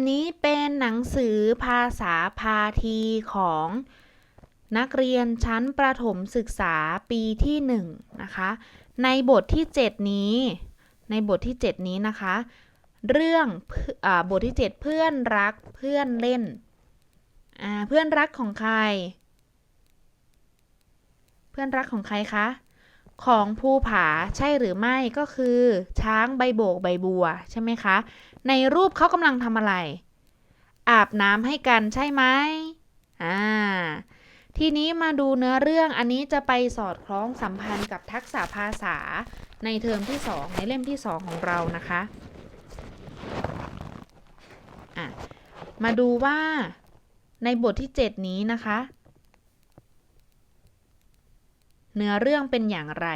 นนี้เป็นหนังสือภาษาพาทีของนักเรียนชั้นประถมศึกษาปีที่หนึ่งนะคะ ในบทที่ 7 นี้ ในบทที่ 7 นี้นะคะ เรื่องอบทที่ 7 เพื่อนรักเพื่อนเล่น เพื่อนรักของใคร เพื่อนรักของใครคะ ของภูผาใช่หรือไม่ก็คือ ช้างใบโบกใบบัวใช่ไหมคะ ในรูปเขากำลังทำอะไร อาบน้ำให้กันใช่ไหมอ่าทีนี้มาดูเนื้อเรื่องอันนี้จะไปสอดคล้องสัมพันธ์กับทักษะภาษาในเทอมที่ 2 ในเล่มที่ 2 ของเรานะคะะมาดูว่าในบทที่ 7 นี้นะคะ เนื้อเรื่องเป็นอย่างไร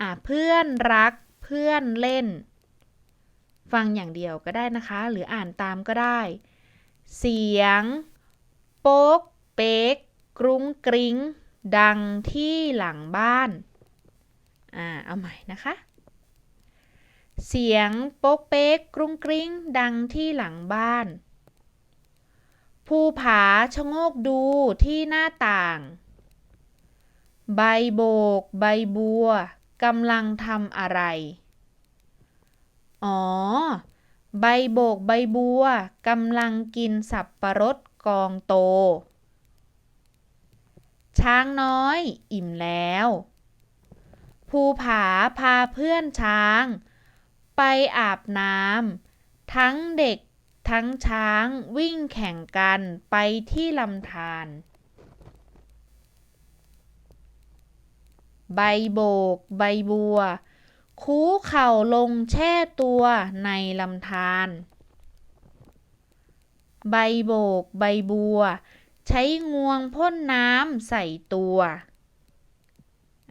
อะเพื่อนรัก เพื่อนเล่น ฟังอย่างเดียวก็ได้นะคะ หรืออ่านตามก็ได้ เสียง โป๊ก เป๊ก กรุ้งกริ้ง ดังที่หลังบ้าน อ่า เอาใหม่นะคะ เสียงโป๊ก เป๊ก กรุ้งกริ้ง ดังที่หลังบ้าน ภูผาชะโงกดูที่หน้าต่าง ใบโบก ใบบัวกำลังทำอะไร อ๋อ ใบโบกใบบัวกำลังกินสับปะรดกองโต ช้างน้อย อิ่มแล้ว ภูผาพาเพื่อนช้าง ไปอาบน้ำทั้งเด็กทั้งช้างวิ่งแข่งกันไปที่ลำธาร ใบโบก ใบบัว คูเข่าลงแช่ตัวในลำธารใบโบก ใบบัว ใช้งวงพ่นน้ำใส่ตัว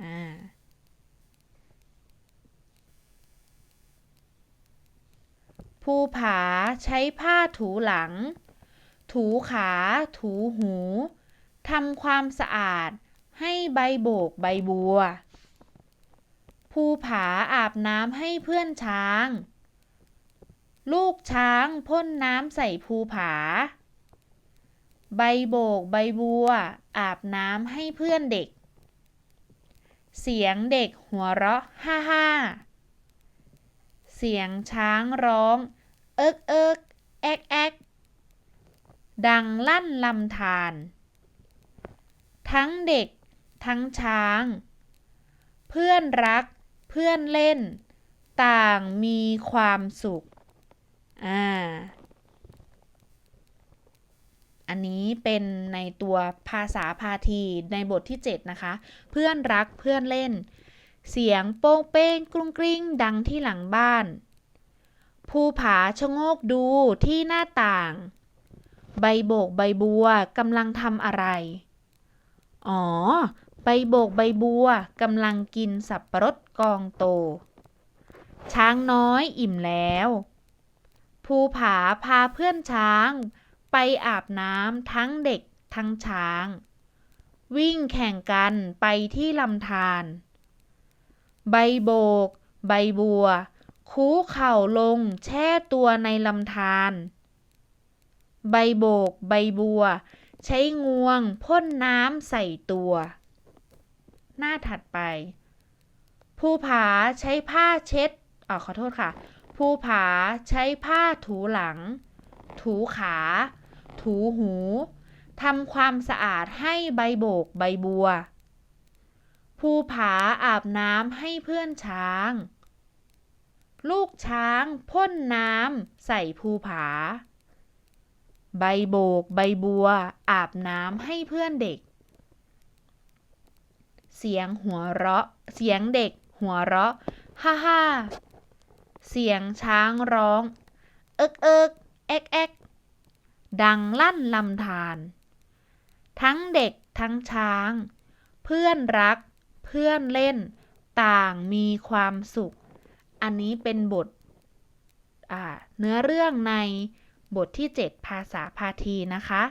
อ่าภูผาใช้ผ้าถูหลัง ถูขา ถูหู ทำความสะอาด ให้ใบโบกใบบัว ภูผาอาบน้ำให้เพื่อนช้าง ลูกช้างพ่นน้ำใส่ภูผา ใบโบกใบบัว อาบน้ำให้เพื่อนเด็ก เสียงเด็กหัวเราะฮ่าฮ่าเสียงช้างร้อง เอิกเอิกแอกแอกดังลั่นลำธารทั้งเด็ก ทั้งช้าง เพื่อนรัก เพื่อนเล่น ต่างมีความสุข อ่า อันนี้เป็นในตัวภาษาพาทีในบทที่ 7 นะคะ เพื่อนรักเพื่อนเล่น เสียงโป้งเป้งกรุงกริ้งดังที่หลังบ้าน ภูผาชะโงกดูที่หน้าต่าง ใบโบกใบบัวกำลังทำอะไร อ๋อ ใบโบกใบบัวกำลังกินสับปะรดกองโต ช้างน้อยอิ่มแล้ว ภูผาพาเพื่อนช้าง ไปอาบน้ำทั้งเด็กทั้งช้าง วิ่งแข่งกันไปที่ลำธารใบโบก ใบบัว คูเข่าลงแช่ตัวในลำธารใบโบก ใบบัว ใช้งวงพ่นน้ำใส่ตัว หน้าถัดไป ภูผาใช้ผ้าเช็ดอ่าขอโทษค่ะ ภูผาใช้ผ้าถูหลัง ถูขา ถูหูทำความสะอาดให้ใบโบกใบบัว ภูผาอาบน้ำให้เพื่อนช้าง ลูกช้างพ่นน้ำใส่ภูผา ใบโบกใบบัว อาบน้ำให้เพื่อนเด็ก เสียงหัวเราะ เสียงเด็ก หัวเราะ ฮ่าฮ่าเสียงช้างร้อง เอิกเอิกแอกแอกดังลั่นลำธาร ทั้งเด็กทั้งช้าง เพื่อนรัก เพื่อนเล่น ต่างมีความสุข อันนี้เป็นบทเนื้อเรื่องในบทที่ 7 ภาษาพาทีนะคะ